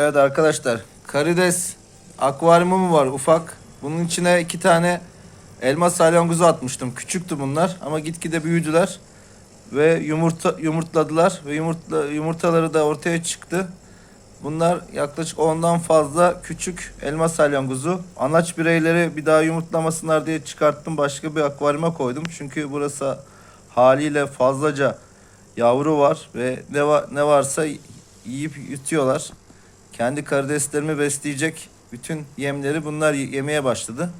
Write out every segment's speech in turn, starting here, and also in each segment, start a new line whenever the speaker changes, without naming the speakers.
Evet arkadaşlar karides akvaryumum var ufak. Bunun içine iki tane elma salyangozu atmıştım. Küçüktü bunlar ama gitgide büyüdüler. Ve yumurta yumurtladılar ve yumurtla, yumurtaları da ortaya çıktı. Bunlar yaklaşık ondan fazla küçük elma salyangozu. Anaç bireyleri bir daha yumurtlamasınlar diye çıkarttım. Başka bir akvaryuma koydum. Çünkü burası haliyle fazlaca yavru var ve ne, va- ne varsa yiyip yutuyorlar. Kendi karideslerimi besleyecek bütün yemleri bunlar yemeye başladı.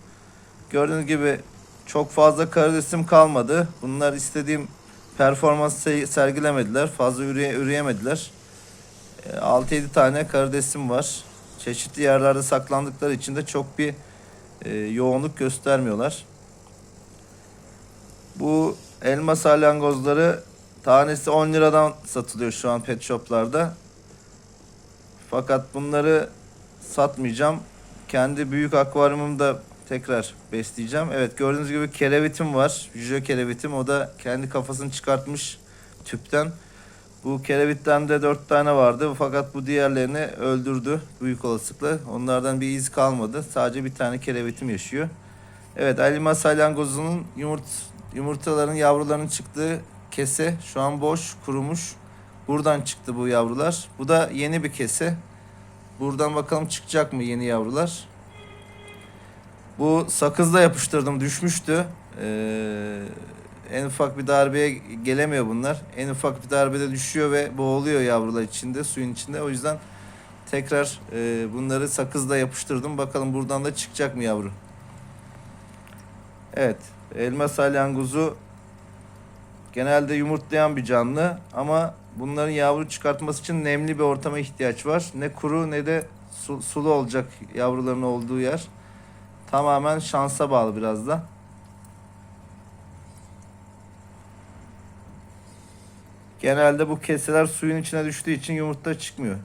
Gördüğünüz gibi çok fazla karidesim kalmadı. Bunlar istediğim performans se- sergilemediler. Fazla üreye- üreyemediler. E, 6-7 tane karidesim var. Çeşitli yerlerde saklandıkları için de çok bir e, yoğunluk göstermiyorlar. Bu elma salyangozları tanesi 10 liradan satılıyor şu an pet shoplarda. Fakat bunları satmayacağım. Kendi büyük akvaryumumda tekrar besleyeceğim. Evet gördüğünüz gibi kerevitim var. Jüjo kerevitim. O da kendi kafasını çıkartmış tüpten. Bu kerevitten de 4 tane vardı. Fakat bu diğerlerini öldürdü büyük olasılıkla. Onlardan bir iz kalmadı. Sadece bir tane kerevitim yaşıyor. Evet elma salyangozunun yumurt yumurtaların yavrularının çıktığı kese şu an boş, kurumuş. Buradan çıktı bu yavrular. Bu da yeni bir kese. Buradan bakalım çıkacak mı yeni yavrular. Bu sakızla yapıştırdım düşmüştü. Ee, en ufak bir darbeye gelemiyor bunlar. En ufak bir darbede düşüyor ve boğuluyor yavrular içinde, suyun içinde. O yüzden tekrar e, bunları sakızla yapıştırdım. Bakalım buradan da çıkacak mı yavru. Evet, elma salyangozu genelde yumurtlayan bir canlı ama bunların yavru çıkartması için nemli bir ortama ihtiyaç var. Ne kuru ne de su- sulu olacak yavruların olduğu yer. Tamamen şansa bağlı biraz da. Genelde bu keseler suyun içine düştüğü için yumurta çıkmıyor.